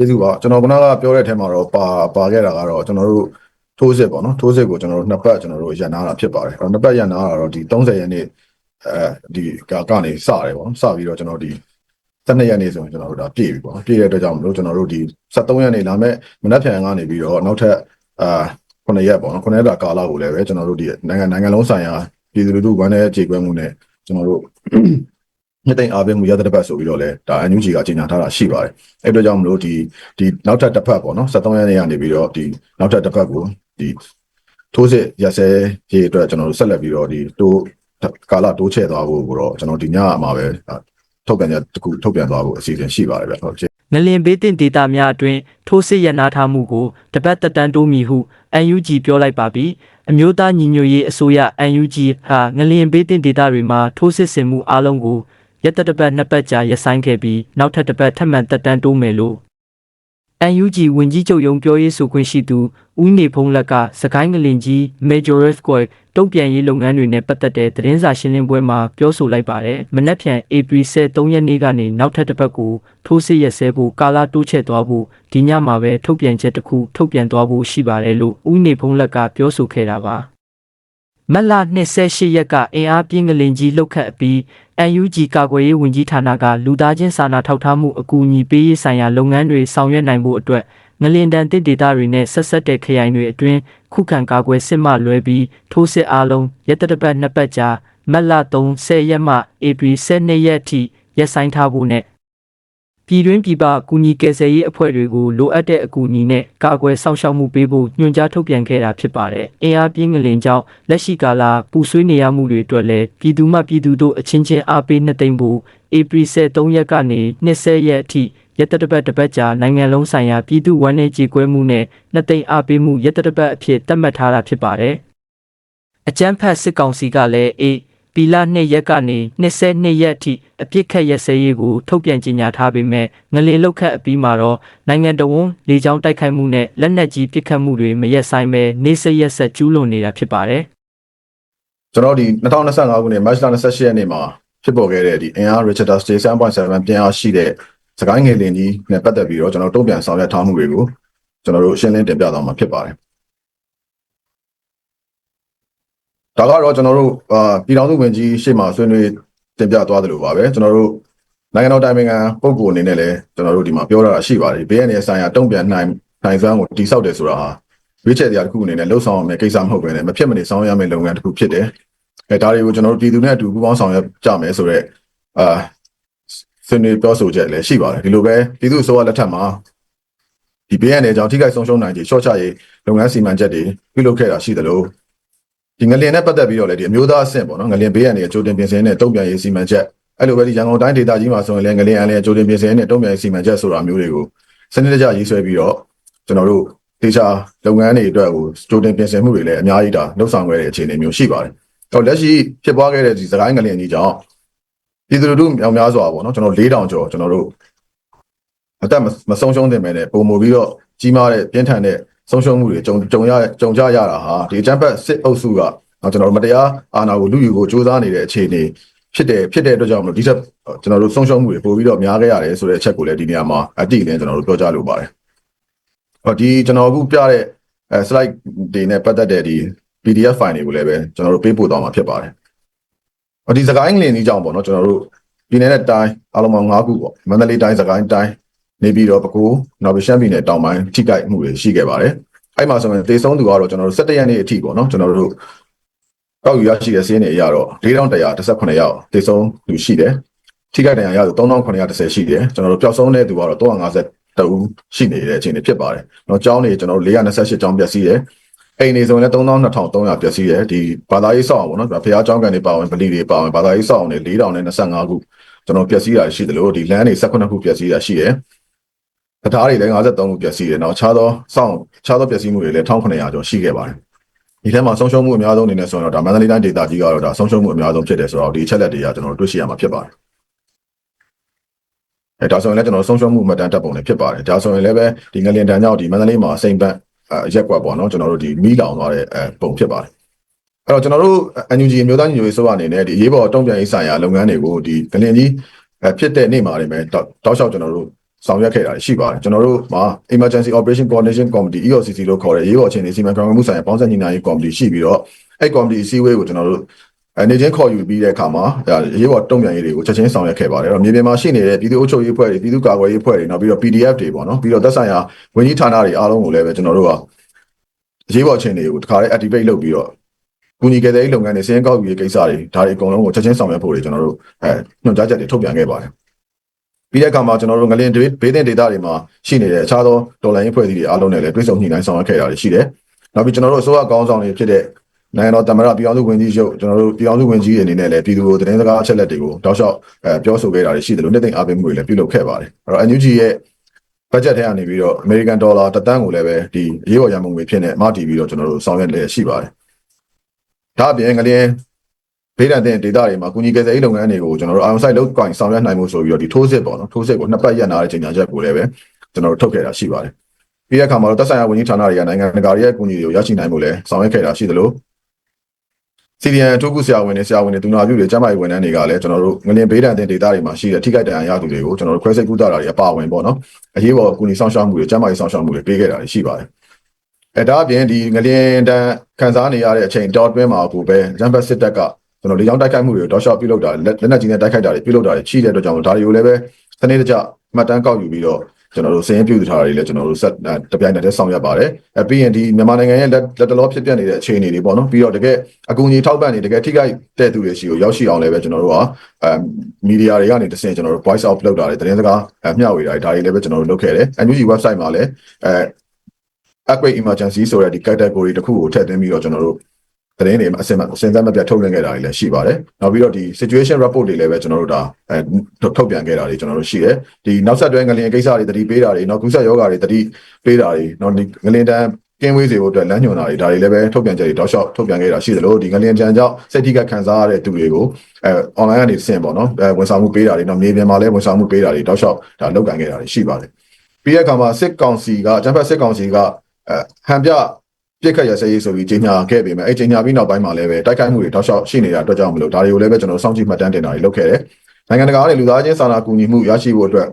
ကျေးဇူးပါကျွန်တော်ကကပြောတဲ့အထက်မှာတော့ပါပါခဲ့တာကတော့ကျွန်တော်တို့ထိုးစစ်ပေါ့နော်ထိုးစစ်ကိုကျွန်တော်တို့နှစ်ပတ်ကျွန်တော်တို့ရန်နာတာဖြစ်ပါတယ်အဲ့တော့နှစ်ပတ်ရန်နာတာတော့ဒီ30ရက်နေ့အဲဒီကကနေစတယ်ပေါ့နော်စပြီးတော့ကျွန်တော်ဒီ12ရက်နေ့ဆိုရင်ကျွန်တော်တို့ဒါပြည့်ပြီပေါ့နော်ပြည့်တဲ့အတွက်ကြောင့်မလို့ကျွန်တော်တို့ဒီ73ရက်နေ့လာမဲ့မနက်ဖြန်ကနေပြီးတော့နောက်ထပ်အာ9ရက်ပေါ့နော်9ရက်တာကာလကိုလည်းပဲကျွန်တော်တို့ဒီနိုင်ငံနိုင်ငံလုံးဆိုင်ရာပြည်သူလူထုဝမ်းနဲ့ကြေကွဲမှုနဲ့ကျွန်တော်တို့ မြတိန်အားပေးမှုရတဲ့ပတ်ဆိုပြီးတော့လဲဒါ NUG ကကြေညာထားတာရှိပါတယ်အဲ့အတွက်ကြောင့်မလို့ဒီဒီနောက်ထပ်တစ်ဖက်ပေါ့နော်73ရက်နေ့ကနေပြီးတော့ဒီနောက်ထပ်တစ်ဖက်ကိုဒီထိုးစစ်ရစဲရေးအတွက်ကျွန်တော်တို့ဆက်လက်ပြီးတော့ဒီတိုးကာလတိုးချဲ့သွားဖို့ကိုတော့ကျွန်တော်ဒီညမှာပဲထုတ်ပြန်ချက်တစ်ခုထုတ်ပြန်သွားဖို့အစီအစဉ်ရှိပါတယ်ဗျဟုတ်ကဲ့ငလင်ဘေးတင်ဒေတာများအတွင်ထိုးစစ်ရနာထားမှုကိုတပတ်တက်တန်းတိုးမီဟု UNG ပြောလိုက်ပါပြီအမျိုးသားညီညွတ်ရေးအစိုးရ UNG ဟာငလင်ဘေးတင်ဒေတာတွေမှာထိုးစစ်ဆင်မှုအလုံးကို ရက်သက်တစ်ပတ်နှစ်ပတ်ကြာရပ်ဆိုင်းခဲ့ပြီးနောက်ထပ်တစ်ပတ်ထပ်မံတက်တန်းတိုးမယ်လို့ UNG ဝင်ကြီးချုပ်ရုံးပြောရေးဆိုခွင့်ရှိသူဦးနေဖုံးလက်ကစကိုင်းငလင်ကြီး Major Earthquake တုံ့ပြန်ရေးလုပ်ငန်းတွေနဲ့ပတ်သက်တဲ့သတင်းစာရှင်းလင်းပွဲမှာပြောဆိုလိုက်ပါတယ်။မနက်ဖြန် April 3ရက်နေ့ကနေနောက်ထပ်တစ်ပတ်ကိုထိုးစစ်ရက်စဲဖို့ကာလာတိုးချဲ့သွားဖို့ဒီညမှာပဲထုတ်ပြန်ချက်တစ်ခုထုတ်ပြန်သွားဖို့ရှိပါတယ်လို့ဦးနေဖုံးလက်ကပြောဆိုခဲ့တာပါ။မက်လာ28ရက်က အင်အားပြင်းကလင်ကြီးလှုပ်ခတ်အပြီး UNG ကာကွယ်ရေးဝန်ကြီးဌာနကလူသားချင်းစာနာထောက်ထားမှုအကူအညီပေးရေးဆိုင်ရာလုပ်ငန်းတွေဆောင်ရွက်နိုင်ဖို့အတွက်ငလင်တန်တစ်ဒေတာတွေနဲ့ဆက်ဆက်တဲ့ခရိုင်တွေအတွင်းခုခံကာကွယ်စစ်မှလွဲပြီးထိုးစစ်အားလုံးရက်တပတ်နှစ်ပတ်ကြာမက်လာ30ရက်မှဧပြီ12ရက်ထိရက်ဆိုင်ထားဖို့နဲ့ ပြည်တွင်းပြည်ပကူညီကယ်ဆယ်ရေးအဖွဲ့တွေကိုလိုအပ်တဲ့အကူအညီနဲ့ကာကွယ်စောင့်ရှောက်မှုပေးဖို့ညွှန်ကြားထုတ်ပြန်ခဲ့တာဖြစ်ပါတယ်။အင်အားပြင်းငလင်ကြောင့်လက်ရှိကာလပူဆွေးနေရမှုတွေအတွက်လည်းပြည်သူမှပြည်သူတို့အချင်းချင်းအားပေးနှစ်သိမ့်ဖို့ဧပြီ23ရက်ကနေ20ရက်အထိရက်တပတ်တစ်ပတ်ကြာနိုင်ငံလုံးဆိုင်ရာပြည်သူ့ဝန်내ကြေကွဲမှုနဲ့နှစ်သိမ့်အားပေးမှုရက်တပတ်အဖြစ်သတ်မှတ်ထားတာဖြစ်ပါတယ်။အကြမ်းဖက်စစ်ကောင်စီကလည်းအေး ပီလာ2ရက်ကနေ22ရက်အထိအပြစ်ခတ်ရက်စဲရေးကိုထုတ်ပြန်ကြေညာထားပေမဲ့ငလင်လောက်ခတ်အပြီးမှာတော့နိုင်ငံတော်ဝန်လေကြောင်းတိုက်ခိုက်မှုနဲ့လက်နက်ကြီးပစ်ခတ်မှုတွေမရက်ဆိုင်ပဲနေဆက်ရက်ဆက်ကျူးလွန်နေတာဖြစ်ပါတယ်။ကျွန်တော်ဒီ2025ခုနှစ်မတ်လ28ရက်နေ့မှာဖြစ်ပေါ်ခဲ့တဲ့ဒီ NR Richard State 7.7ပြန်အားရှိတဲ့စကိုင်းငယ်လင်းကြီးနဲ့ပတ်သက်ပြီးတော့ကျွန်တော်တုံ့ပြန်ဆောင်ရွက်ထားမှုတွေကိုကျွန်တော်တို့ရှင်းလင်းတင်ပြသွားမှာဖြစ်ပါတယ် ဒါကတော့ကျွန်တော်တို့အာပြည်ထောင်စုဝန်ကြီးရှေ့မှာဆွေးနွေးတင်ပြသွားတယ်လို့ပါပဲကျွန်တော်တို့နိုင်ငံတော်တိုင်ပင်ခံပုဂ္ဂိုလ်အနေနဲ့လည်းကျွန်တော်တို့ဒီမှာပြောတာရှိပါတယ်ဘေးအနေဆိုင်ရာတုံ့ပြန်နိုင်နိုင်စွမ်းကိုတိစောက်တယ်ဆိုတာဟာရွေးချယ်တရားတစ်ခုအနေနဲ့လှုပ်ဆောင်ရမယ့်ကိစ္စမဟုတ်ဘဲနဲ့မဖြစ်မနေဆောင်ရွက်ရမယ့်လုပ်ငန်းတစ်ခုဖြစ်တယ်အဲဒါတွေကိုကျွန်တော်တို့ပြည်သူနဲ့အတူပူးပေါင်းဆောင်ရွက်ကြမယ်ဆိုတော့အာဆွေးနွေးပြောဆိုချက်လည်းရှိပါတယ်ဒီလိုပဲပြည်သူ့အစိုးရလက်ထက်မှာဒီဘေးအနေကြောင့်ထိခိုက်ဆုံးရှုံးနိုင်ခြေရှော့ချရေးလုပ်ငန်းစီမံချက်တွေပြုလုပ်ခဲ့တာရှိတယ်လို့ ဒီငလျင်နဲ့ပတ်သက်ပြီးတော့လည်းဒီအမျိုးသားအဆင့်ပေါ့နော်ငလျင်ဘေးအနေအကျိုးတင်ပြင်ဆင်တဲ့တုံ့ပြန်ရေးစီမံချက်အဲ့လိုပဲဒီရန်ကုန်တိုင်းဒေသကြီးမှာဆိုရင်လည်းငလျင်အလည်းအကျိုးတင်ပြင်ဆင်တဲ့တုံ့ပြန်ရေးစီမံချက်ဆိုတာမျိုးတွေကိုစနစ်တကျရေးဆွဲပြီးတော့ကျွန်တော်တို့ဒေချာလုပ်ငန်းတွေအတွက်ကိုကြိုတင်ပြင်ဆင်မှုတွေလည်းအများကြီးဒါလှုပ်ဆောင်ခဲ့တဲ့အခြေအနေမျိုးရှိပါတယ်။တော့လက်ရှိဖြစ်ပွားခဲ့တဲ့ဒီစကိုင်းငလျင်ကြီးကြောင့်ပြည်သူလူထုမြောက်များစွာပေါ့နော်ကျွန်တော်၄000ကျော်ကျွန်တော်တို့အသက်မဆုံးရှုံးတင်မဲ့နဲ့ပုံမူပြီးတော့ကြီးမားတဲ့ပြင်းထန်တဲ့ ဆုံးရှုံးမှုတွေကြုံကြုံရကြုံကြရတာဟာဒီအကြမ်းဖက်စစ်အုပ်စုကကျွန်တော်တို့မတရားအာဏာကိုလူယူကိုစ조사နေတဲ့အခြေအနေဖြစ်တယ်ဖြစ်တဲ့အတွက်ကြောင့်မလို့ဒီချက်ကျွန်တော်တို့ဆုံးရှုံးမှုတွေပို့ပြီးတော့များခဲ့ရတယ်ဆိုတဲ့အချက်ကိုလည်းဒီနေရာမှာအတိအလင်းကျွန်တော်တို့ပြောကြလိုပါတယ်။ဟောဒီကျွန်တော်အခုပြတဲ့အဲ slide တွေနဲ့ပတ်သက်တဲ့ဒီ PDF file တွေကိုလည်းပဲကျွန်တော်တို့ပေးပို့သွားမှာဖြစ်ပါတယ်။ဟောဒီစကိုင်းငလင်ကြီးကြောင့်ပေါ့နော်ကျွန်တော်တို့ပြည်နယ်နဲ့တိုင်းအားလုံးပေါင်း၅ခုပေါ့မန္တလေးတိုင်းစကိုင်းတိုင်း နေပြီးတော့ပဲခူးနောက်ပြီးရှမ်းပြည်နယ်တောင်ပိုင်းထိခိုက်မှုတွေရှိခဲ့ပါတယ်။အဲ့မှာဆိုရင်တေဆုံးသူကတော့ကျွန်တော်တို့17ရက်နေ့အထိပေါ့နော်ကျွန်တော်တို့ကောက်ယူရရှိတဲ့စီးရင်တွေအရတော့4118ယောက်တေဆုံးသူရှိတယ်။ထိခိုက်ဒဏ်ရာရသူ3910ရှိတယ်။ကျွန်တော်တို့ပျောက်ဆုံးတဲ့သူကတော့350တဦးရှိနေတဲ့အခြေအနေဖြစ်ပါတယ်။နော်ကျောင်းတွေကျွန်တော်တို့428ကျောင်းပြည့်စည်တယ်။အိမ်တွေဆိုရင်လည်း3200ပြည့်စည်တယ်။ဒီဘာသာရေးစောက်အောင်ပေါ့နော်။ဖះကျောင်းကန်တွေပါဝင်ဗလီတွေပါဝင်ဘာသာရေးစောက်အောင်တွေ4025ခုကျွန်တော်ပြည့်စည်တာရှိတယ်လို့ဒီလမ်းတွေ18ခုပြည့်စည်တာရှိတယ်။ တရားတွေလည်း53ခုပြည့်စည်တယ်။နောက်ခြားသောစောင့်ခြားသောပြည့်စည်မှုတွေလည်း1900ကျော်ရှိခဲ့ပါတယ်။ဒီထဲမှာဆုံးရှုံးမှုအများဆုံးအနေနဲ့ဆိုတော့ဒါမန္တလေးတိုင်းဒေသကြီးကတော့ဒါဆုံးရှုံးမှုအများဆုံးဖြစ်တယ်ဆိုတော့ဒီအချက်လက်တွေကကျွန်တော်တို့တွေ့ရှိရမှာဖြစ်ပါတယ်အဲဒါဆိုရင်လည်းကျွန်တော်ဆုံးရှုံးမှုမှတ်တမ်းတက်ပုံလည်းဖြစ်ပါတယ်ဒါဆိုရင်လည်းပဲဒီငလင်တန်ကြောင့်ဒီမန္တလေးမှာစိန်ပတ်ရက်ကွက်ပေါ့နော်ကျွန်တော်တို့ဒီမီးလောင်သွားတဲ့အဲပုံဖြစ်ပါတယ်အဲ့တော့ကျွန်တော်တို့ NUG အမျိုးသားညီညွတ်ရေးဆိုအနေနဲ့ဒီရေးပေါ်တုံ့ပြန်ရေးဆိုင်ရာလုပ်ငန်းတွေကိုဒီငလင်ကြီးဖြစ်တဲ့နေ့မှာနေမယ်တောက်လျှောက်ကျွန်တော်တို့ ဆောင်ရွက်ခဲ့တာရှိပါတယ်ကျွန်တော်တို့မှာ Emergency Operation Coordination Committee EOCC လို့ခေါ်တဲ့ရေးပေါ်အခြေအနေစီမံခန့်ခွဲမှုဆိုင်ရာပေါင်းစပ်ညီနိုင်ရေးကော်မတီရှိပြီးတော့အဲ့ကော်မတီအစည်းအဝေးကိုကျွန်တော်တို့အနေချင်းခေါ်ယူပြီးတဲ့အခါမှာရေးပေါ်တုံ့ပြန်ရေးတွေကိုချက်ချင်းဆောင်ရွက်ခဲ့ပါတယ်အဲ့တော့မြေပြင်မှာရှိနေတဲ့ပြည်သူ့အုပ်ချုပ်ရေးအဖွဲ့တွေပြည်သူ့ကာကွယ်ရေးအဖွဲ့တွေနောက်ပြီးတော့ PDF တွေပေါ့နော်ပြီးတော့သက်ဆိုင်ရာဝန်ကြီးဌာနတွေအားလုံးကိုလည်းပဲကျွန်တော်တို့ကရေးပေါ်အခြေအနေကိုတခါလေး activate လုပ်ပြီးတော့ကူညီကြတဲ့လုပ်ငန်းတွေစည်ရင်ကောက်ယူရေးကိစ္စတွေဒါတွေအကုန်လုံးကိုချက်ချင်းဆောင်ရွက်ဖို့တွေကျွန်တော်တို့အဲညွှန်ကြားချက်တွေထုတ်ပြန်ခဲ့ပါတယ် ပြီးတဲ့အခါမှာကျွန်တော်တို့ငလင်ဘေးတင်ဒေတာတွေမှာရှိနေတဲ့အခြားသောတော်လိုင်းအဖွဲ့အစည်းတွေအားလုံးနဲ့လည်းတွဲဆုံညှိနှိုင်းဆောင်ရွက်ခဲ့တာတွေရှိတယ်။နောက်ပြီးကျွန်တော်တို့အစိုးရကောင်းဆောင်တွေဖြစ်တဲ့နိုင်ငံတော်တမရပြည်အောင်စုဝန်ကြီးချုပ်ကျွန်တော်တို့ပြည်အောင်စုဝန်ကြီးအနေနဲ့လည်းပြည်သူကိုသတင်းစကားအချက်လက်တွေကိုတောက်လျှောက်အဲပြောဆိုခဲ့တာတွေရှိတယ်လို့နှစ်သိမ့်အားပေးမှုတွေလည်းပြုလုပ်ခဲ့ပါတယ်။အဲ့တော့ NUG ရဲ့ budget ထဲကနေပြီးတော့ American Dollar တသန်းကိုလည်းပဲဒီအရေးပေါ်ရန်ပုံငွေဖြစ်နေမတည်ပြီးတော့ကျွန်တော်တို့ဆောင်ရွက်လည်ရှိပါတယ်။ဒါအပြင်ငလျင် ဘေးဒဏ်တဲ့ဒေတာတွေမှာကုညီကယ်ဆယ်ရေးလုပ်ငန်းတွေကိုကျွန်တော်တို့ on site လုပ်ကိုင်ဆောင်ရွက်နိုင်မှုဆိုပြီးတော့ဒီထိုးစစ်ပေါ့နော်ထိုးစစ်ကိုနှစ်ပတ်ရက်နာတဲ့ချိန်ညာချက်ကိုလည်းပဲကျွန်တော်တို့ထုတ်ခဲ့တာရှိပါတယ်ပြီးတဲ့အခါမှာတော့သက်ဆိုင်ရာဝန်ကြီးဌာနတွေကနိုင်ငံတကာရဲ့ကုညီတွေကိုရရှိနိုင်မှုလည်းဆောင်ရွက်ခဲ့တာရှိသလိုစီဒီအန်ထိုးကူဆရာဝန်တွေဆရာဝန်တွေဒူနာပြုတွေကျန်းမာရေးဝန်ထမ်းတွေကလည်းကျွန်တော်တို့ငလင်ဘေးဒဏ်တဲ့ဒေတာတွေမှာရှိတဲ့ထိခိုက်ဒဏ်ရာရသူတွေကိုကျွန်တော်တို့ခွဲစိတ်ကုသတာတွေအပါအဝင်ပေါ့နော်အရေးပေါ်ကုညီဆောင်ရှောက်မှုတွေကျန်းမာရေးဆောင်ရှောက်မှုတွေပေးခဲ့တာရှိပါတယ်အဲဒါအပြင်ဒီငလင်တန်ခန်းစားနေရတဲ့အချိန်တောတွင်းမှာကိုပဲဂျမ်ဘတ်စစ်တပ်က ကျွန်တော်လေကြောင်းတိုက်ခိုက်မှုတွေကိုတောက်လျှောက်ပြုလုပ်တာလက်နက်ကြီးနဲ့တိုက်ခိုက်တာတွေပြုလုပ်တာတွေရှိတဲ့အတွက်ကြောင့်ဒါတွေကိုလည်းပဲစနစ်တကျမှတ်တမ်းကောက်ယူပြီးတော့ကျွန်တော်တို့စည်ရင်ပြုထားတာတွေလည်းကျွန်တော်တို့ဆက်တပြိုင်နက်တည်းဆောင်ရွက်ပါတယ်။အပြီးရင်ဒီမြန်မာနိုင်ငံရဲ့လက်လက်တလောဖြစ်ပျက်နေတဲ့အခြေအနေတွေပေါ့နော်ပြီးတော့တကယ်အကူအညီထောက်ပံ့နေတကယ်ထိခိုက်တဲ့သူတွေရှိကိုရောက်ရှိအောင်လည်းပဲကျွန်တော်တို့ကအဲမီဒီယာတွေကနေတဆင့်ကျွန်တော်တို့ voice out လုပ်တာတွေသတင်းစကားမျှဝေတာတွေဒါတွေလည်းပဲကျွန်တော်တို့လုပ်ခဲ့တယ်။ NUG website မှာလည်းအဲ earthquake emergency ဆိုတဲ့ဒီ category တစ်ခုကိုထည့်သွင်းပြီးတော့ကျွန်တော်တို့ သတင်းတွေအစင်အစင်သက်မပြတ်ထုတ်လွှင့်ခဲ့တာတွေလည်းရှိပါတယ်။နောက်ပြီးတော့ဒီ situation report တွေလည်းပဲကျွန်တော်တို့ဒါအဲထုတ်ပြန်ခဲ့တာတွေကျွန်တော်တို့ရှိတယ်။ဒီနောက်ဆက်တွဲငလျင်ကိစ္စတွေတတိပေးတာတွေနောက်ကူးဆက်ယောဂါတွေတတိပေးတာတွေနောက်ဒီငလျင်တန်းကင်းဝေးစေဖို့အတွက်လမ်းညွှန်တာတွေဒါတွေလည်းပဲထုတ်ပြန်ချက်တွေတောက်လျှောက်ထုတ်ပြန်ခဲ့တာရှိသလိုဒီငလျင်ကြံကြောင့်စိတ်ထိကခံစားရတဲ့သူတွေကိုအဲ online ကနေဆင်ပေါ့နော်အဲဝန်ဆောင်မှုပေးတာတွေနောက်မြေပြင်မှာလည်းဝန်ဆောင်မှုပေးတာတွေတောက်လျှောက်ဒါလုပ်ကန်ခဲ့တာတွေရှိပါတယ်။ပြီးတဲ့အခါမှာစစ်ကောင်စီကဂျမ်ဖတ်စစ်ကောင်စီကအဲဟန်ပြ ပြစ်ခတ်ရစရေးဆိုပြီးကြီးညာခဲ့ပေမဲ့အဲ့ကြီးညာပြီးနောက်ပိုင်းမှာလည်းပဲတိုက်ခိုက်မှုတွေတောက်လျှောက်ရှိနေတာအတွက်ကြောင့်မလို့ဒါတွေကိုလည်းပဲကျွန်တော်စောင့်ကြည့်မှတ်တမ်းတင်တာတွေလုပ်ခဲ့တယ်။နိုင်ငံတကာရဲ့လူသားချင်းစာနာကူညီမှုရရှိဖို့အတွက်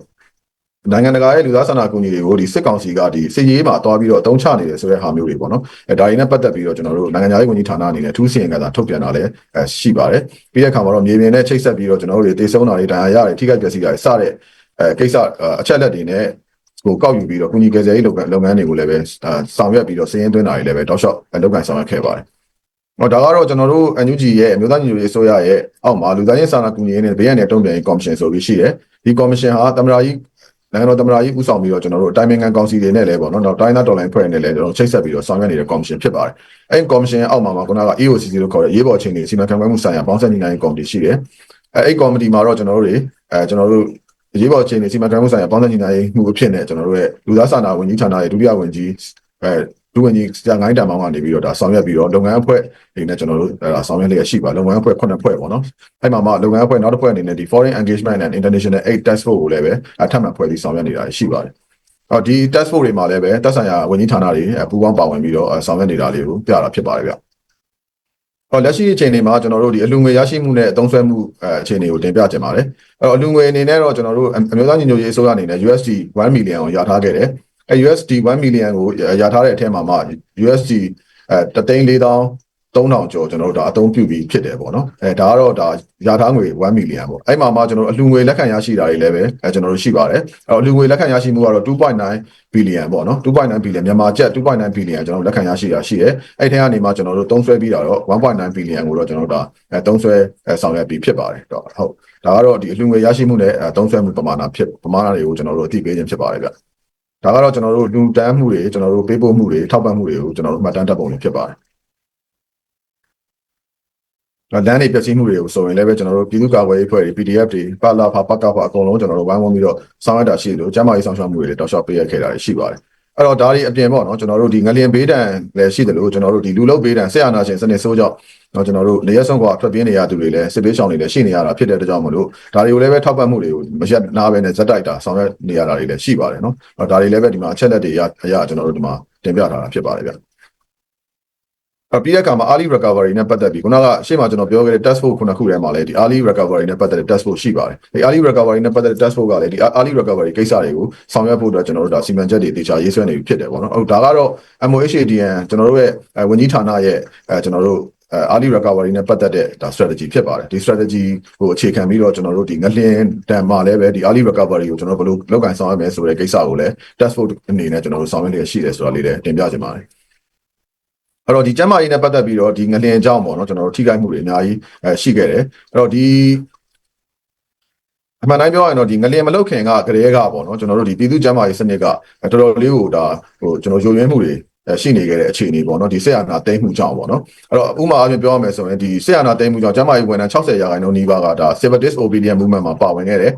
နိုင်ငံတကာရဲ့လူသားစာနာကူညီတွေကိုဒီစစ်ကောင်စီကဒီစစ်ရေးမှာတွားပြီးတော့အသုံးချနေတယ်ဆိုတဲ့ဟာမျိုးတွေပေါ့နော်။အဲဒါတွေနဲ့ပတ်သက်ပြီးတော့ကျွန်တော်တို့နိုင်ငံသားရေးဝန်ကြီးဌာနအနေနဲ့ထူးစီရင်ကသာထုတ်ပြန်တာလည်းအဲရှိပါတယ်။ပြီးတဲ့အခါမှာတော့မြေပြင်နဲ့ချိတ်ဆက်ပြီးတော့ကျွန်တော်တို့တွေတေဆုံးတာတွေဒဏ်ရာရတွေထိခိုက်ပျက်စီးတာတွေစတဲ့အဲကိစ္စအချက်လက်တွေနဲ့ ကိုကောက်ယူပြီးတော့ကုညီကယ်ဆယ်ရေးလုပ်ငန်းလုပ်ငန်းတွေကိုလည်းပဲဆောင်ရွက်ပြီးတော့စည်ရင်းသွင်းတာတွေလည်းပဲတောက်လျှောက်လုပ်ကိုင်ဆောင်ရွက်ခဲ့ပါတယ်။ဟောဒါကတော့ကျွန်တော်တို့ NUG ရဲ့အမျိုးသားညီညွတ်ရေးအစိုးရရဲ့အောက်မှာလူသားချင်းစာနာကူညီရေးနဲ့ဘေးရန်နဲ့တုံ့ပြန်ရေးကော်မရှင်ဆိုပြီးရှိတယ်။ဒီကော်မရှင်ဟာတမရာကြီးနိုင်ငံတော်တမရာကြီးဦးဆောင်ပြီးတော့ကျွန်တော်တို့အတိုင်းအငံကောင်စီတွေနဲ့လည်းပေါ့နော်တော့တိုင်းသားတော်လိုင်းဖွဲ့နဲ့လည်းကျွန်တော်ချိတ်ဆက်ပြီးတော့ဆောင်ရွက်နေတဲ့ကော်မရှင်ဖြစ်ပါတယ်။အဲဒီကော်မရှင်အောက်မှာမှာခုနက EOCC လို့ခေါ်တဲ့ရေးပေါ်အခြေအနေစီမံခန့်ခွဲမှုဆိုင်ရာပေါင်းစပ်ညီနိုင်ကော်မတီရှိတယ်။အဲအဲ့ကော်မတီမှာတော့ကျွန်တော်တို့တွေအဲကျွန်တော်တို့ အရေးပေါ်အခြေအနေစီမံခန့်ခွဲမှုဆိုင်ရာပေါင်းစပ်ညီနိုင်မှုအဖြစ်နဲ့ကျွန်တော်တို့ရဲ့လူသားစာနာဝန်ကြီးဌာနရဲ့ဒုတိယဝန်ကြီးအဲဒုဝန်ကြီးစံငိုင်းတံမောင်းကနေပြီးတော့ဒါဆောင်ရွက်ပြီးတော့လုပ်ငန်းအဖွဲ့တွေနဲ့ကျွန်တော်တို့ဒါဆောင်ရွက်လျက်ရှိပါလုပ်ငန်းအဖွဲ့ခုနှစ်ဖွဲ့ပေါ့နော်အဲ့မှာမှလုပ်ငန်းအဖွဲ့နောက်တစ်ဖွဲ့အနေနဲ့ဒီ foreign engagement and international aid task force ကိုလည်းပဲအထပ်မှဖွဲ့ပြီးဆောင်ရွက်နေတာရှိပါတယ်အော်ဒီ task force တွေမှာလည်းပဲတက်ဆိုင်ရာဝန်ကြီးဌာနတွေပူးပေါင်းပါဝင်ပြီးတော့ဆောင်ရွက်နေတာလေးကိုပြတာဖြစ်ပါတယ်ဗျ ဟောလက်ရှိအချိန်တွေမှာကျွန်တော်တို့ဒီအလူငွေရရှိမှုနဲ့အသုံးဆွဲမှုအခြေအနေကိုတင်ပြခြင်းပါတယ်။အဲ့တော့အလူငွေအနေနဲ့တော့ကျွန်တော်တို့အမျိုးသားညီညွတ်ရေးအစိုးရအနေနဲ့ USD 1 million ကိုရထားခဲ့တယ်။အဲ USD 1 million ကိုရထားတဲ့အထက်မှာမှ USD အဲတသိန်း၄000 3000ကျော်ကျွန်တော်တို့ဒါအသုံးပြုပြီးဖြစ်တယ်ပေါ့နော်အဲဒါကတော့ဒါရထားငွေ1 million ပေါ့အဲ့မှာမှကျွန်တော်တို့အလှငွေလက်ခံရရှိတာတွေလည်းပဲအဲကျွန်တော်တို့ရှိပါတယ်အဲ့တော့အလှငွေလက်ခံရရှိမှုကတော့2.9 billion ပေါ့နော်2.9 billion မြန်မာကျပ်2.9 billion ကျွန်တော်တို့လက်ခံရရှိတာရှိတယ်အဲ့ထဲကနေမှကျွန်တော်တို့သုံးဆွဲပြီးတာတော့1.9 billion ကိုတော့ကျွန်တော်တို့ဒါအဲသုံးဆွဲဆောင်ရွက်ပြီးဖြစ်ပါတယ်တော့ဟုတ်ဒါကတော့ဒီအလှငွေရရှိမှုနဲ့သုံးဆွဲမှုပမာဏဖြစ်ပမာဏတွေကိုကျွန်တော်တို့အသိပေးခြင်းဖြစ်ပါတယ်ဗျဒါကတော့ကျွန်တော်တို့လူတန်းမှုတွေကျွန်တော်တို့ပေးပို့မှုတွေထောက်ပံ့မှုတွေကိုကျွန်တော်တို့မှတ်တမ်းတပ်ပုံတွေဖြစ်ပါတယ် လမ်းတွေပျက်စီးမှုတွေကိုဆိုရင်လည်းပဲကျွန်တော်တို့ပြည်သူ့ကာကွယ်ရေးအဖွဲ့တွေ PDF တွေပါလာဖာပတ်ကဖာအကုန်လုံးကျွန်တော်တို့ဝိုင်းဝန်းပြီးတော့ဆောင်ရွက်တာရှိတယ်လို့ကျန်းမာရေးဆောင်ရှောက်မှုတွေလည်းတောက်လျှောက်ပေးရခဲ့တာရှိပါတယ်အဲ့တော့ဒါတွေအပြင်ပေါ့နော်ကျွန်တော်တို့ဒီငလျင်ဘေးဒဏ်လည်းရှိတယ်လို့ကျွန်တော်တို့ဒီလူလုဘေးဒဏ်ဆက်အာနာရှင်စနစ်ဆိုးကြောင့်တော့ကျွန်တော်တို့နေရဆုံးကွာထွက်ပြေးနေရသူတွေလည်းစစ်ပေးဆောင်တွေလည်းရှိနေရတာဖြစ်တဲ့အတွက်ကြောင့်မလို့ဒါတွေကိုလည်းပဲထောက်ပံ့မှုတွေကိုမရက်နာပဲနဲ့ဇက်တိုက်တာဆောင်ရွက်နေရတာတွေလည်းရှိပါတယ်နော်ဒါတွေလည်းပဲဒီမှာအချက်လက်တွေအရအရကျွန်တော်တို့ဒီမှာတင်ပြထားတာဖြစ်ပါတယ်ဗျအ ပြီးတဲ့အခါမှာ early recovery နဲ့ပတ်သက်ပြီးခုနကရှေ့မှာကျွန်တော်ပြောခဲ့တဲ့ test force ခုနှစ်ခုထဲမှာလည်းဒီ early recovery နဲ့ပတ်သက်တဲ့ test force ရှိပါတယ်ဒီ early recovery နဲ့ပတ်သက်တဲ့ test force ကလည်းဒီ early recovery ကိစ္စတွေကိုဆောင်ရွက်ဖို့အတွက်ကျွန်တော်တို့ဒါစီမံချက်တွေတေချာရေးဆွဲနေပြီဖြစ်တယ်ပေါ့နော်ဟုတ်ဒါကတော့ MOHADN ကျွန်တော်တို့ရဲ့အဲဝန်ကြီးဌာနရဲ့အဲကျွန်တော်တို့အဲ early recovery နဲ့ပတ်သက်တဲ့ဒါ strategy ဖြစ်ပါတယ်ဒီ strategy ကိုအခြေခံပြီးတော့ကျွန်တော်တို့ဒီငလျင်တန်မှာလည်းပဲဒီ early recovery ကိုကျွန်တော်တို့ဘယ်လိုလုပ်ကင်ဆောင်ရမယ်ဆိုတဲ့ကိစ္စကိုလည်း test force အနေနဲ့ကျွန်တော်တို့ဆောင်ရွက်နေရရှိတယ်ဆိုတာလေးလည်းတင်ပြချင်ပါတယ် အဲ့တော့ဒီကျမ်းမာရေးနဲ့ပတ်သက်ပြီးတော့ဒီငလျင်အကြောင်းပေါ့နော်ကျွန်တော်တို့ထိခိုက်မှုတွေအများကြီးအဲရှိခဲ့တယ်အဲ့တော့ဒီအမှန်တိုင်းပြောရရင်တော့ဒီငလျင်မလုတ်ခင်ကကလေးကပေါ့နော်ကျွန်တော်တို့ဒီပြည်သူ့ကျမ်းမာရေးစနစ်ကတော်တော်လေးကိုဒါဟိုကျွန်တော်ယိုယွင်းမှုတွေရှိနေခဲ့တဲ့အခြေအနေပေါ့နော်ဒီဆေးရနာတိမ့်မှုကြောင့်ပေါ့နော်အဲ့တော့ဥပမာအပြင်ပြောရမယ်ဆိုရင်ဒီဆေးရနာတိမ့်မှုကြောင့်ကျမ်းမာရေးဝန်ထမ်း60ရာခိုင်နှုန်းနီးပါးကဒါ civil disobedience movement မှာပါဝင်ခဲ့တယ်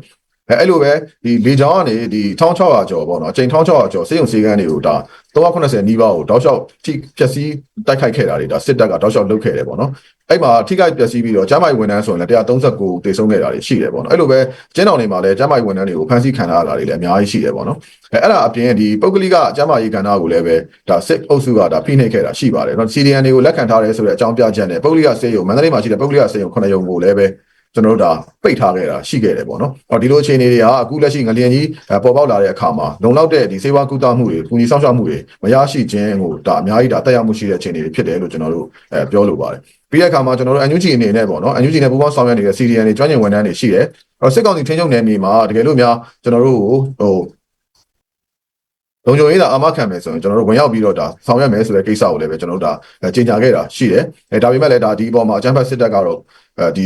အဲအဲ့လိုပဲဒီလေချောင်းကနေဒီ1600ကျော်ပေါ့နော်အချိန်1600ကျော်စေယုံစေကန်းတွေကိုဒါ380နီးပါးကိုတောက်လျှောက်ထိဖြက်စီးတိုက်ခိုက်ခဲ့တာတွေဒါစစ်တပ်ကတောက်လျှောက်လုပ်ခဲ့တယ်ပေါ့နော်အဲ့မှာထိခိုက်ပျက်စီးပြီးတော့ကျမ်းမာရေးဝန်ထမ်းဆိုရင်လည်း139တေဆုံးခဲ့တာတွေရှိတယ်ပေါ့နော်အဲ့လိုပဲကျင်းတော်တွေမှာလည်းကျမ်းမာရေးဝန်ထမ်းတွေကိုဖမ်းဆီးခံရတာတွေလည်းအများကြီးရှိတယ်ပေါ့နော်အဲအဲ့ဒါအပြင်ဒီပုဂ္ဂလိကကျမ်းမာရေးကဏ္ဍကိုလည်းပဲဒါစစ်အုပ်စုကဒါဖိနှိပ်ခဲ့တာရှိပါတယ်နော် CDN တွေကိုလက်ခံထားတယ်ဆိုတဲ့အကြောင်းပြချက်နဲ့ပုဂ္ဂလိကစေယုံမန္တလေးမှာရှိတဲ့ပုဂ္ဂလိကစေယုံ9ရုံကိုလည်းပဲ ကျွန်တော်တို့ဒါပိတ်ထားခဲ့တာရှိခဲ့တယ်ပေါ့နော်။အော်ဒီလိုအခြေအနေတွေဟာအခုလက်ရှိငလျင်ကြီးပေါ်ပေါက်လာတဲ့အခါမှာလုံလောက်တဲ့ဒီစေဝါကူတာမှုတွေ၊ကုညီဆောင်ရှောက်မှုတွေမရရှိခြင်းကိုဒါအများကြီးဒါတက်ရောက်မှုရှိတဲ့အခြေအနေတွေဖြစ်တယ်လို့ကျွန်တော်တို့အဲပြောလိုပါတယ်။ပြီးတဲ့အခါမှာကျွန်တော်တို့ NUG အနေနဲ့ပေါ့နော် NUG နဲ့ပူးပေါင်းဆောင်ရွက်နေတဲ့ CDN တွေကျွမ်းကျင်ဝန်ထမ်းတွေရှိတယ်။အော်စစ်ကောင်စီထင်းချုပ်နယ်မြေမှာတကယ်လို့များကျွန်တော်တို့ဟိုလုံခြုံရေးသာအာမခံမယ်ဆိုရင်ကျွန်တော်တို့ဝင်ရောက်ပြီးတော့ဒါဆောင်ရွက်မယ်ဆိုတဲ့ကိစ္စကိုလည်းပဲကျွန်တော်တို့ဒါကြေညာခဲ့တာရှိတယ်။အဲဒါပေမဲ့လည်းဒါဒီအပေါ်မှာအကြမ်းဖက်စစ်တပ်ကတော့အဲဒီ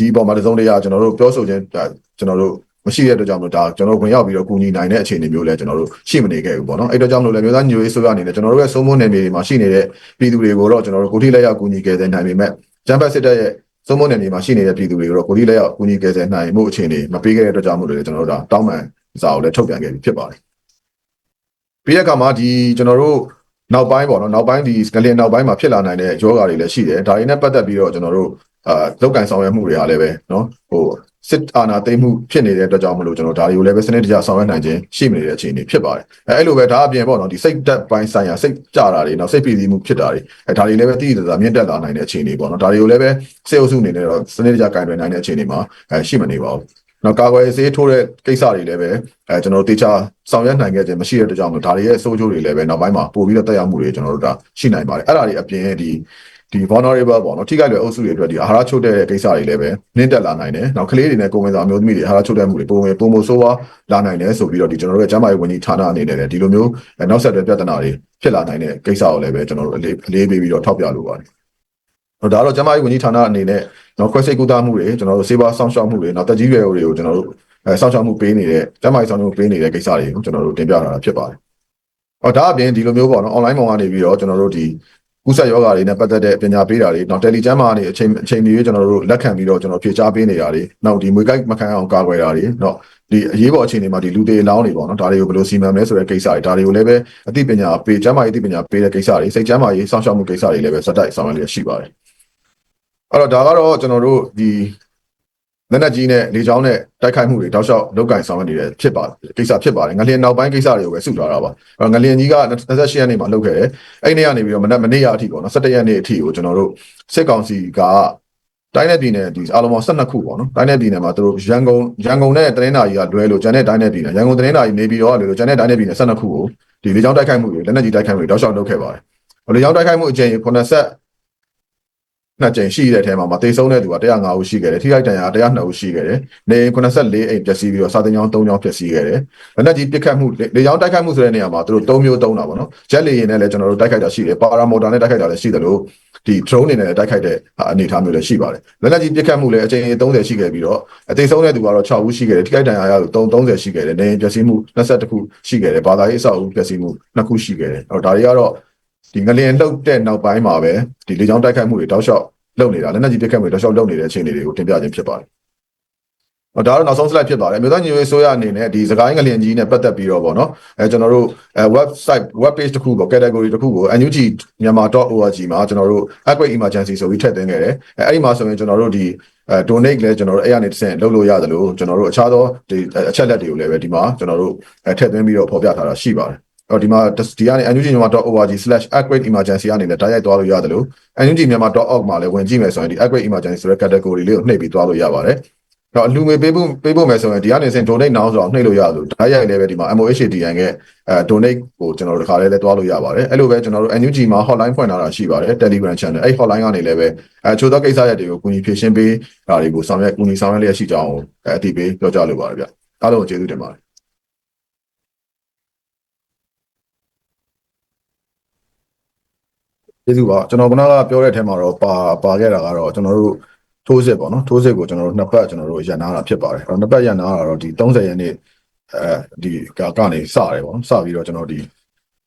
ဒီအပေါ်မှာတစုံတရာကျွန်တော်တို့ပြောဆိုခြင်းဒါကျွန်တော်တို့မရှိတဲ့အတွက်ကြောင့်မလို့ဒါကျွန်တော်တို့ဝင်ရောက်ပြီးတော့ကူညီနိုင်တဲ့အခြေအနေမျိုးလည်းကျွန်တော်တို့ရှိမနေခဲ့ဘူးပေါ့နော်အဲ့တော့ကြောင့်မလို့လည်းမျိုးသားညိုရေးဆိုရအနေနဲ့ကျွန်တော်တို့ရဲ့သုံးမနယ်မြေတွေမှာရှိနေတဲ့ပြည်သူတွေကိုတော့ကျွန်တော်တို့ကိုထိလက်ရောက်ကူညီခဲ့တဲ့နိုင်ပေမဲ့ဂျမ်ဘတ်စစ်တပ်ရဲ့သုံးမနယ်မြေမှာရှိနေတဲ့ပြည်သူတွေကိုတော့ကိုထိလက်ရောက်ကူညီခဲ့တဲ့နိုင်မှုအခြေအနေမပေးခဲ့တဲ့အတွက်ကြောင့်မလို့လည်းကျွန်တော်တို့ဒါတောင်းပန်စာကိုလည်းထုတ်ပြန်ခဲ့ပြီးဖြစ်ပါတယ်ပြီးတဲ့အခါမှာဒီကျွန်တော်တို့နောက်ပိုင်းပေါ့နော်နောက်ပိုင်းဒီငလင်နောက်ပိုင်းမှာဖြစ်လာနိုင်တဲ့ယောဂါတွေလည်းရှိတယ်ဒါတွေနဲ့ပတ်သက်ပြီးတော့ကျွန်တော်တို့ အာလောက်ကန်ဆောင်ရွက်မှုတွေအားလည်းပဲနော်ဟိုစစ်အာဏာသိမ်းမှုဖြစ်နေတဲ့အတွက်ကြောင့်မလို့ကျွန်တော်ဒါတွေကိုလည်းပဲစနစ်တကျဆောင်ရွက်နိုင်ခြင်းရှိမနေတဲ့အခြေအနေဖြစ်ပါတယ်အဲအဲ့လိုပဲဒါအပြင်ပေါ့နော်ဒီစိတ်တက်ပိုင်းဆိုင်ရာစိတ်ကြတာတွေနော်စိတ်ပြည်စည်းမှုဖြစ်တာတွေအဲဒါတွေလည်းပဲတည်တည်သာမြင့်တက်လာနိုင်တဲ့အခြေအနေပေါ့နော်ဒါတွေကိုလည်းပဲစေအုပ်စုအနေနဲ့တော့စနစ်တကျကင်တွယ်နိုင်တဲ့အခြေအနေမှာအဲရှိမနေပါဘူးနောက်ကာကွယ်ဆေးထိုးတဲ့ကိစ္စတွေလည်းပဲအဲကျွန်တော်တို့တေချာဆောင်ရွက်နိုင်ခဲ့ခြင်းမရှိတဲ့အတွက်ကြောင့်ဒါတွေရဲ့အဆိုးကျိုးတွေလည်းပဲနောက်ပိုင်းမှာပို့ပြီးတော့တက်ရောက်မှုတွေကျွန်တော်တို့ဒါရှိနိုင်ပါတယ်အဲ့ဒါတွေအပြင်ဒီ ဒီ vulnerable ပေါ့နော်ထိခိုက်လွယ်အုပ်စုတွေအတွက်ဒီအာဟာရချုပ်တဲ့ကိစ္စတွေလည်းပဲနှင်းတက်လာနိုင်တယ်။နောက်ကလေးတွေနဲ့ကိုယ်ဝင်ဆောင်အမျိုးသမီးတွေအာဟာရချုပ်တဲ့မှုတွေပုံဝင်ပုံမဆိုးဝါးလာနိုင်တယ်ဆိုပြီးတော့ဒီကျွန်တော်တို့ရဲ့ကျန်းမာရေးဝန်ကြီးဌာနအနေနဲ့လည်းဒီလိုမျိုးနောက်ဆက်တွဲပြဿနာတွေဖြစ်လာနိုင်တဲ့ကိစ္စကိုလည်းပဲကျွန်တော်တို့အလေးအလေးပေးပြီးတော့ထောက်ပြလိုပါတယ်။ဟိုဒါတော့ကျန်းမာရေးဝန်ကြီးဌာနအနေနဲ့နော်ခွဲစိတ်ကူတာမှုတွေကျွန်တော်တို့စေပါစောင့်ရှောက်မှုတွေနောက်တက်ကြီးရွယ်တွေကိုကျွန်တော်တို့အဲစောင့်ရှောက်မှုပေးနေတဲ့ကျန်းမာရေးဆောင်မှုပေးနေတဲ့ကိစ္စတွေကိုကျွန်တော်တို့တင်ပြထားတာဖြစ်ပါတယ်။ဟောဒါအပြင်ဒီလိုမျိုးပေါ့နော် online ပုံကနေပြီးတော့ကျွန်တော်တို့ဒီ ကုသယောဂါတွေနဲ့ပတ်သက်တဲ့ပညာပေးတာတွေနောက် Telegram မှာနေအချိန်အချိန်မျိုးကျွန်တော်တို့လက်ခံပြီးတော့ကျွန်တော်ဖြေချပေးနေတာတွေနောက်ဒီမွေကိုက်မခံအောင်ကာကွယ်တာတွေနော်ဒီအရေးပေါ်အခြေအနေမှာဒီလူတွေအလောင်းတွေပေါ့နော်ဒါတွေကိုဘယ်လိုစီမံမလဲဆိုတဲ့ကိစ္စတွေဒါတွေကိုလည်းပဲအသိပညာပေးကျမ်းမာရေးအသိပညာပေးတဲ့ကိစ္စတွေစိတ်ကျမ်းမာရေးစောင့်ရှောက်မှုကိစ္စတွေလည်းပဲစက်တိုက်ဆောင်ရွက်လျက်ရှိပါတယ်အဲ့တော့ဒါကတော့ကျွန်တော်တို့ဒီ လက်နက်ကြီးနဲ့လေကြောင်းနဲ့တိုက်ခိုက်မှုတွေတောက်လျှောက်လုတ်ကင်ဆောင်ရွက်နေတဲ့ဖြစ်ပါတယ်ကိစ္စဖြစ်ပါတယ်ငလျင်နောက်ပိုင်းကိစ္စတွေကိုပဲစုထားတာပါအဲ့တော့ငလျင်ကြီးက28ရက်နေ့မှာလုတ်ခဲ့တယ်အဲ့ဒီနေ့ကနေပြီးတော့မနက်မနေ့ရအထိပေါ့နော်17ရက်နေ့အထိကိုကျွန်တော်တို့စစ်ကောင်စီကတိုင်းနယ်ပြည်နယ်ဒီအားလုံးပေါင်း12ခုပေါ့နော်တိုင်းနယ်ပြည်နယ်မှာသူတို့ရန်ကုန်ရန်ကုန်နဲ့တနင်္သာရီကလွဲလို့ကျန်တဲ့တိုင်းနယ်ပြည်နယ်ရန်ကုန်တနင်္သာရီနေပြည်တော်ကလွဲလို့ကျန်တဲ့တိုင်းနယ်ပြည်နယ်12ခုကိုဒီလေကြောင်းတိုက်ခိုက်မှုတွေလက်နက်ကြီးတိုက်ခိုက်မှုတွေတောက်လျှောက်လုပ်ခဲ့ပါတယ်လေကြောင်းတိုက်ခိုက်မှုအကြိမ်80 နှစ်ကြိမ်ရှိတဲ့အထဲမှာမသေဆုံးတဲ့သူက105ဦးရှိခဲ့တယ်ထိခိုက်ဒဏ်ရာ102ဦးရှိခဲ့တယ်နေ84အိမ်ပျက်စီးပြီးတော့စာတင်ကြောင်း3ကြောင်းပျက်စီးခဲ့တယ်လက်နက်ကြီးပစ်ခတ်မှုလေကြောင်းတိုက်ခိုက်မှုဆိုတဲ့နေရာမှာသူတို့3မျိုးသုံးတာပေါ့နော်ဂျက်လေယာဉ်နဲ့လည်းကျွန်တော်တို့တိုက်ခိုက်တာရှိတယ်ပါရာမော်တာနဲ့တိုက်ခိုက်တာလည်းရှိတယ်လို့ဒီ drone တွေနဲ့တိုက်ခိုက်တဲ့အနေအထားမျိုးလည်းရှိပါတယ်လက်နက်ကြီးပစ်ခတ်မှုလည်းအကြိမ်30ရှိခဲ့ပြီးတော့အသေးဆုံးတဲ့သူကတော့6ဦးရှိခဲ့တယ်ထိခိုက်ဒဏ်ရာရသူ30ရှိခဲ့တယ်နေပျက်စီးမှု22ခုရှိခဲ့တယ်ဘာသာရေးအဆောက်အဦပျက်စီးမှု2ခုရှိခဲ့တယ်အဲ့တော့ဒါတွေကတော့ ဒီငလျင်လှုပ်တဲ့နောက်ပိုင်းမှာပဲဒီလေကြောင်းတိုက်ခိုက်မှုတွေတောက်လျှောက်လုပ်နေတာလက်နက်ကြီးပစ်ခတ်မှုတောက်လျှောက်လုပ်နေတဲ့အခြေအနေတွေကိုတင်ပြခြင်းဖြစ်ပါတယ်။ဟောဒါတော့နောက်ဆုံး slide ဖြစ်ပါတယ်။မြို့သားညီရေးဆိုရအနေနဲ့ဒီစကိုင်းငလျင်ကြီးနဲ့ပတ်သက်ပြီးတော့ဗောနော်အဲကျွန်တော်တို့အဲ website web page တစ်ခုပေါ့ category တစ်ခုကို NUG myanmar.org မှာကျွန်တော်တို့ earthquake emergency ဆိုပြီးထည့်သွင်းခဲ့တယ်။အဲအဲ့ဒီမှာဆိုရင်ကျွန်တော်တို့ဒီအဲ donate လည်းကျွန်တော်တို့အဲ့ရနေတစ်ဆင့်လုပ်လို့ရတယ်လို့ကျွန်တော်တို့အခြားသောဒီအချက်လက်တွေကိုလည်းပဲဒီမှာကျွန်တော်တို့အဲထည့်သွင်းပြီးတော့ဖော်ပြထားတာရှိပါတယ်။ အော်ဒီမှာဒီကနေ nugmyanmar.org/earthquake emergency ကနေလည်းတိုက်ရိုက်သွားလို့ရတယ်လို့ nugmyanmar.org မှာလည်းဝင်ကြည့်မယ်ဆိုရင်ဒီ earthquake emergency ဆိုတဲ့ category လေးကိုနှိပ်ပြီးသွားလို့ရပါတယ်။တော့အလူငွေပေးဖို့ပေးဖို့မယ်ဆိုရင်ဒီကနေစဉ် donate now ဆိုတော့နှိပ်လို့ရလို့တိုက်ရိုက်လည်းပဲဒီမှာ MOHDN ရဲ့အဲ donate ကိုကျွန်တော်တို့တစ်ခါလေးလည်းသွားလို့ရပါတယ်။အဲ့လိုပဲကျွန်တော်တို့ NUG မှာ hotline ဖွင့်ထားတာရှိပါတယ် Telegram channel အဲ့ hotline ကနေလည်းပဲအဲချိုးသောကိစ္စရပ်တွေကိုကူညီဖြေရှင်းပေးတာတွေကိုဆောင်ရွက်ကူညီဆောင်ရွက်လျက်ရှိကြအောင်အဲအတိပေးပြောကြားလိုပါတယ်ဗျ။အားလုံးကိုကျေးဇူးတင်ပါတယ် ကျေးဇူးပါကျွန်တော်ခုနကပြောတဲ့အထက်မှာတော့ပါပါခဲ့တာကတော့ကျွန်တော်တို့ထိုးစစ်ပေါ့နော်ထိုးစစ်ကိုကျွန်တော်တို့နှစ်ပတ်ကျွန်တော်တို့ရန်နာတာဖြစ်ပါတယ်အဲ့တော့နှစ်ပတ်ရန်နာတာတော့ဒီ30ရက်နေ့အဲဒီကကနေစတယ်ပေါ့နော်စပြီးတော့ကျွန်တော်ဒီ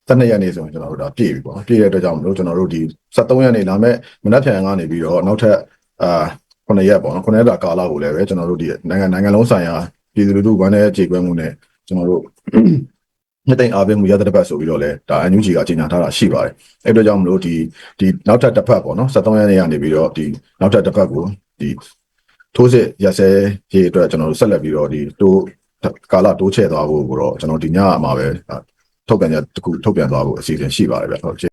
12ရက်နေ့ဆိုရင်ကျွန်တော်တို့ဒါပြည့်ပြီပေါ့နော်ပြည့်တဲ့အတွက်ကြောင့်မလို့ကျွန်တော်တို့ဒီ73ရက်နေ့လာမဲ့မနက်ဖြန်ကနေပြီးတော့နောက်ထပ်အာ9ရက်ပေါ့နော်9ရက်တာကာလကိုလည်းပဲကျွန်တော်တို့ဒီနိုင်ငံနိုင်ငံလုံးဆိုင်ရာပြည်သူလူထုဝမ်းတဲ့ကြေကွဲမှုနဲ့ကျွန်တော်တို့ နှစ်သိမ့်အားပေးမှုရတဲ့တစ်ပတ်ဆိုပြီးတော့လဲဒါ NUG ကကြေညာထားတာရှိပါတယ်အဲ့အတွက်ကြောင့်မလို့ဒီဒီနောက်ထပ်တစ်ဖက်ပေါ့နော်73ရက်နေ့ကနေပြီးတော့ဒီနောက်ထပ်တစ်ဖက်ကိုဒီထိုးစစ်ရစဲရေးအတွက်ကျွန်တော်တို့ဆက်လက်ပြီးတော့ဒီတိုးကာလတိုးချဲ့သွားဖို့ကိုတော့ကျွန်တော်ဒီညမှာပဲထုတ်ပြန်ချက်တစ်ခုထုတ်ပြန်သွားဖို့အစီအစဉ်ရှိပါတယ်ဗျဟုတ်